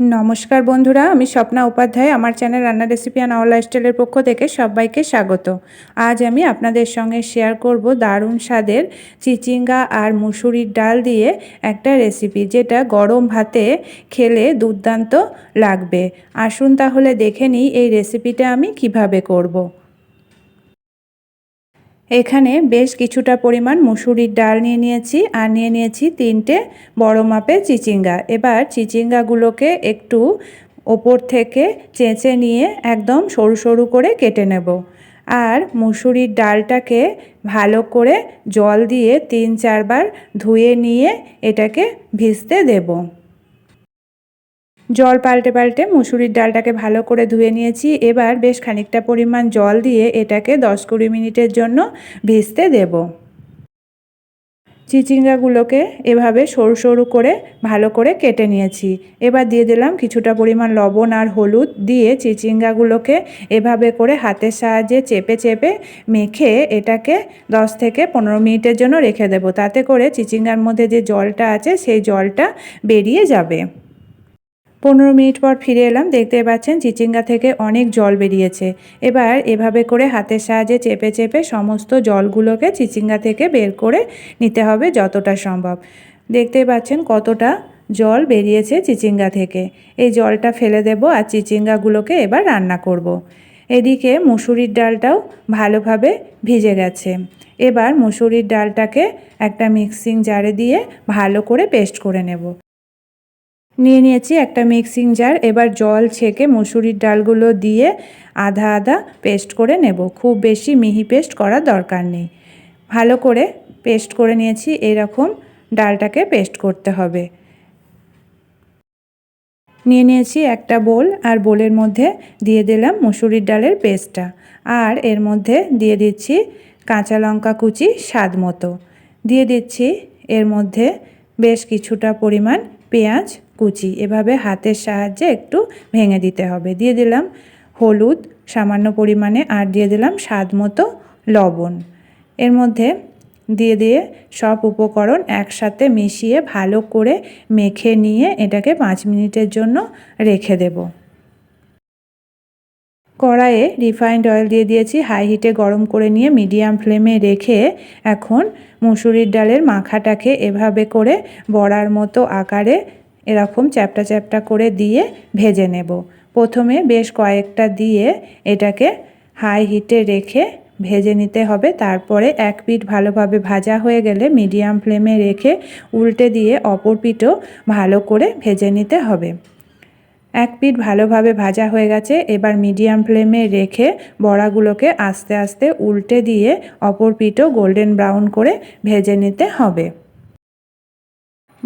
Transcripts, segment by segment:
নমস্কার বন্ধুরা, আমি স্বপ্না উপাধ্যায়। আমার চ্যানেল রান্না রেসিপি অ্যান্ড আওয়ার লাইফস্টাইলের পক্ষ থেকে সবাইকে স্বাগত। আজ আমি আপনাদের সঙ্গে শেয়ার করব দারুণ স্বাদের চিচিঙ্গা আর মুসুরির ডাল দিয়ে একটা রেসিপি, যেটা গরম ভাতে খেলে দুর্দান্ত লাগবে। আসুন তাহলে দেখে নিই এই রেসিপিটা আমি কীভাবে করব। এখানে বেশ কিছুটা পরিমাণ মুসুরির ডাল নিয়ে নিয়েছি আর নিয়ে নিয়েছি তিনটে বড় মাপের চিচিঙ্গা। এবার চিচিঙ্গাগুলোকে একটু ওপর থেকে চেঁচে নিয়ে একদম সরু সরু করে কেটে নেব। আর মুসুরির ডালটাকে ভালো করে জল দিয়ে তিন চারবার ধুয়ে নিয়ে এটাকে ভিজতে দেবো। জল পাল্টে পাল্টে মুসুরির ডালটাকে ভালো করে ধুয়ে নিয়েছি। এবার বেশ খানিকটা পরিমাণ জল দিয়ে এটাকে দশ কুড়ি মিনিটের জন্য ভিজতে দেব। চিচিঙ্গাগুলোকে এভাবে সরু সরু করে ভালো করে কেটে নিয়েছি। এবার দিয়ে দিলাম কিছুটা পরিমাণ লবণ আর হলুদ দিয়ে চিচিঙ্গাগুলোকে এভাবে করে হাতের সাহায্যে চেপে চেপে মেখে এটাকে দশ থেকে পনেরো মিনিটের জন্য রেখে দেবো। তাতে করে চিচিঙ্গার মধ্যে যে জলটা আছে সেই জলটা বেরিয়ে যাবে। পনেরো মিনিট পর ফিরে এলাম। দেখতে পাচ্ছেন চিচিঙ্গা থেকে অনেক জল বেরিয়েছে। এবার এভাবে করে হাতের সাহায্যে চেপে চেপে সমস্ত জলগুলোকে চিচিঙ্গা থেকে বের করে নিতে হবে যতটা সম্ভব। দেখতে পাচ্ছেন কতটা জল বেরিয়েছে চিচিঙ্গা থেকে। এই জলটা ফেলে দেব আর চিচিঙ্গাগুলোকে এবার রান্না করব। এদিকে মুসুরির ডালটাও ভালোভাবে ভিজে গেছে। এবার মুসুরির ডালটাকে একটা মিক্সিং জারে দিয়ে ভালো করে পেস্ট করে নেব। নিয়ে নিয়েছি একটা মিক্সিং জার এবার জল ছেঁকে মুসুরির ডালগুলো দিয়ে আধা আধা পেস্ট করে নেব। খুব বেশি মিহি পেস্ট করার দরকার নেই। ভালো করে পেস্ট করে নিয়েছি, এরকম ডালটাকে পেস্ট করতে হবে। নিয়ে নিয়েছি একটা বোল, আর বোলের মধ্যে দিয়ে দিলাম মুসুরির ডালের পেস্টটা। আর এর মধ্যে দিয়ে দিচ্ছি কাঁচা লঙ্কা কুচি স্বাদ মতো। দিয়ে দিচ্ছি এর মধ্যে বেশ কিছুটা পরিমাণ পেঁয়াজ কুচি, এভাবে হাতের সাহায্যে একটু ভেঙে দিতে হবে। দিয়ে দিলাম হলুদ, সামান্য পরিমাণে, আর দিয়ে দিলাম স্বাদ মতো লবণ। এর মধ্যে দিয়ে দিয়ে সব উপকরণ একসাথে মিশিয়ে ভালো করে মেখে নিয়ে এটাকে পাঁচ মিনিটের জন্য রেখে দেব। কড়াইয়ে রিফাইন্ড অয়েল দিয়ে দিয়েছি, হাই হিটে গরম করে নিয়ে মিডিয়াম ফ্লেমে রেখে এখন মুসুরির ডালের মাখাটাকে এভাবে করে বড়ার মতো আকারে এরকম চ্যাপটা চ্যাপটা করে দিয়ে ভেজে নেব। প্রথমে বেশ কয়েকটা দিয়ে এটাকে হাই হিটে রেখে ভেজে নিতে হবে। তারপরে এক পিঠ ভালোভাবে ভাজা হয়ে গেলে মিডিয়াম ফ্লেমে রেখে উল্টে দিয়ে অপর পিঠও ভালো করে ভেজে নিতে হবে। এক পিঠ ভালোভাবে ভাজা হয়ে গেছে। এবার মিডিয়াম ফ্লেমে রেখে বড়াগুলোকে আস্তে আস্তে উল্টে দিয়ে অপর পিঠও গোল্ডেন ব্রাউন করে ভেজে নিতে হবে।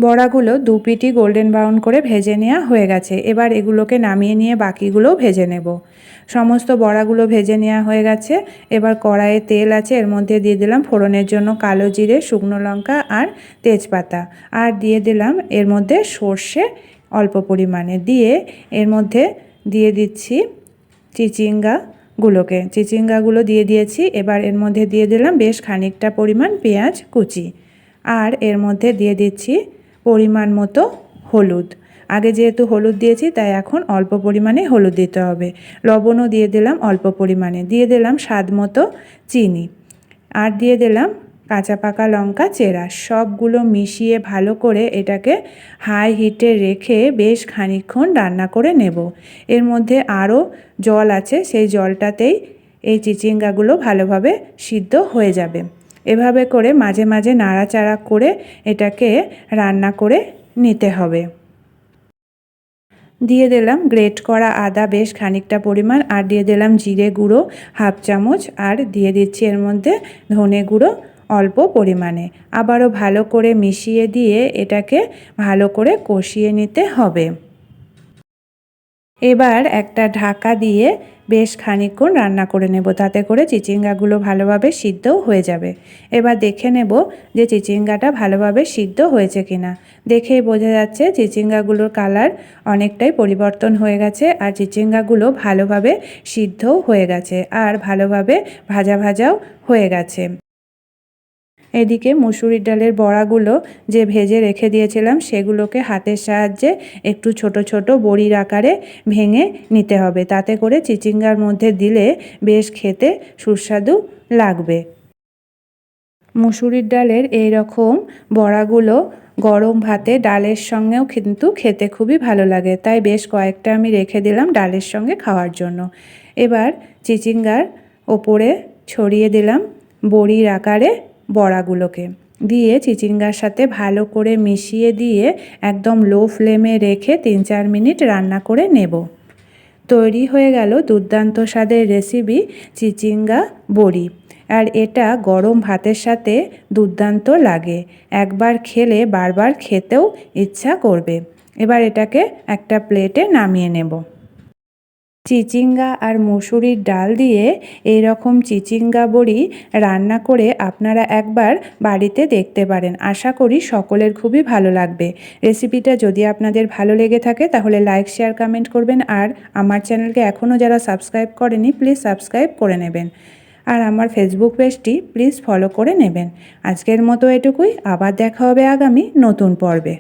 বড়াগুলো দু পিটি গোল্ডেন ব্রাউন করে ভেজে নেওয়া হয়ে গেছে। এবার এগুলোকে নামিয়ে নিয়ে বাকিগুলোও ভেজে নেব। সমস্ত বড়াগুলো ভেজে নেওয়া হয়ে গেছে। এবার কড়াইয়ে তেল আছে, এর মধ্যে দিয়ে দিলাম ফোড়নের জন্য কালো জিরে, শুকনো লঙ্কা আর তেজপাতা। আর দিয়ে দিলাম এর মধ্যে সর্ষে অল্প পরিমাণে। দিয়ে এর মধ্যে দিয়ে দিচ্ছি চিচিঙ্গা চিচিঙ্গাগুলোকে। চিচিঙ্গাগুলো দিয়ে দিয়েছি। এবার এর মধ্যে দিয়ে দিলাম বেশ খানিকটা পরিমাণ পেঁয়াজ কুচি। আর এর মধ্যে দিয়ে দিচ্ছি পরিমাণ মতো হলুদ। আগে যেহেতু হলুদ দিয়েছি, তাই এখন অল্প পরিমাণে হলুদ দিতে হবে। লবণও দিয়ে দিলাম অল্প পরিমাণে। দিয়ে দিলাম স্বাদ মতো চিনি। আর দিয়ে দিলাম কাঁচা পাকা লঙ্কা, চেরা। সবগুলো মিশিয়ে ভালো করে এটাকে হাই হিটে রেখে বেশ খানিক্ষণ রান্না করে নেব। এর মধ্যে আরও জল আছে, সেই জলটাতেই এই চিচিঙ্গাগুলো ভালোভাবে সিদ্ধ হয়ে যাবে। এভাবে করে মাঝে মাঝে নাড়াচাড়া করে এটাকে রান্না করে নিতে হবে। দিয়ে দিলাম গ্রেট করা আদা বেশ খানিকটা পরিমাণ, আর দিয়ে দিলাম জিরে গুঁড়ো হাফ চামচ, আর দিয়ে দিচ্ছি এর মধ্যে ধনে গুঁড়ো অল্প পরিমাণে। আবারও ভালো করে মিশিয়ে দিয়ে এটাকে ভালো করে কষিয়ে নিতে হবে। এবার একটা ঢাকা দিয়ে বেশ খানিকক্ষণ রান্না করে নেব। তাতে করে চিচিঙ্গাগুলো ভালোভাবে সিদ্ধও হয়ে যাবে। এবার দেখে নেব যে চিচিঙ্গাটা ভালোভাবে সিদ্ধ হয়েছে কিনা। দেখেই বোঝা যাচ্ছে চিচিঙ্গাগুলোর কালার অনেকটাই পরিবর্তন হয়ে গেছে আর চিচিঙ্গাগুলো ভালোভাবে সিদ্ধও হয়ে গেছে আর ভালোভাবে ভাজা ভাজাও হয়ে গেছে। এদিকে মুসুরির ডালের বড়াগুলো যে ভেজে রেখে দিয়েছিলাম, সেগুলোকে হাতের সাহায্যে একটু ছোট ছোট বড়ির আকারে ভেঙে নিতে হবে। তাতে করে চিচিঙ্গার মধ্যে দিলে বেশ খেতে সুস্বাদু লাগবে। মুসুরির ডালের এই রকম বড়াগুলো গরম ভাতে ডালের সঙ্গেও কিন্তু খেতে খুবই ভালো লাগে। তাই বেশ কয়েকটা আমি রেখে দিলাম ডালের সঙ্গে খাওয়ার জন্য। এবার চিচিঙ্গার ওপরে ছড়িয়ে দিলাম বড়ির আকারে বড়াগুলোকে। দিয়ে চিচিঙ্গার সাথে ভালো করে মিশিয়ে দিয়ে একদম লো ফ্লেমে রেখে তিন চার মিনিট রান্না করে নেব। তৈরি হয়ে গেল দুর্দান্ত স্বাদের রেসিপি চিচিঙ্গা বড়ি। আর এটা গরম ভাতের সাথে দুর্দান্ত লাগে। একবার খেলে বারবার খেতেও ইচ্ছা করবে। এবার এটাকে একটা প্লেটে নামিয়ে নেব। চিচিঙ্গা আর মুসুরির ডাল দিয়ে এই রকম চিচিঙ্গা বড়ি রান্না করে আপনারা একবার বাড়িতে দেখতে পারেন। আশা করি সকলের খুবই ভালো লাগবে। রেসিপিটা যদি আপনাদের ভালো লেগে থাকে তাহলে লাইক, শেয়ার, কমেন্ট করবেন আর আমার চ্যানেলকে এখনও যারা সাবস্ক্রাইব করেনি প্লিজ সাবস্ক্রাইব করে নেবেন। আর আমার ফেসবুক পেজটি প্লিজ ফলো করে নেবেন। আজকের মতো এটুকুই। আবার দেখা হবে আগামী নতুন পর্বে।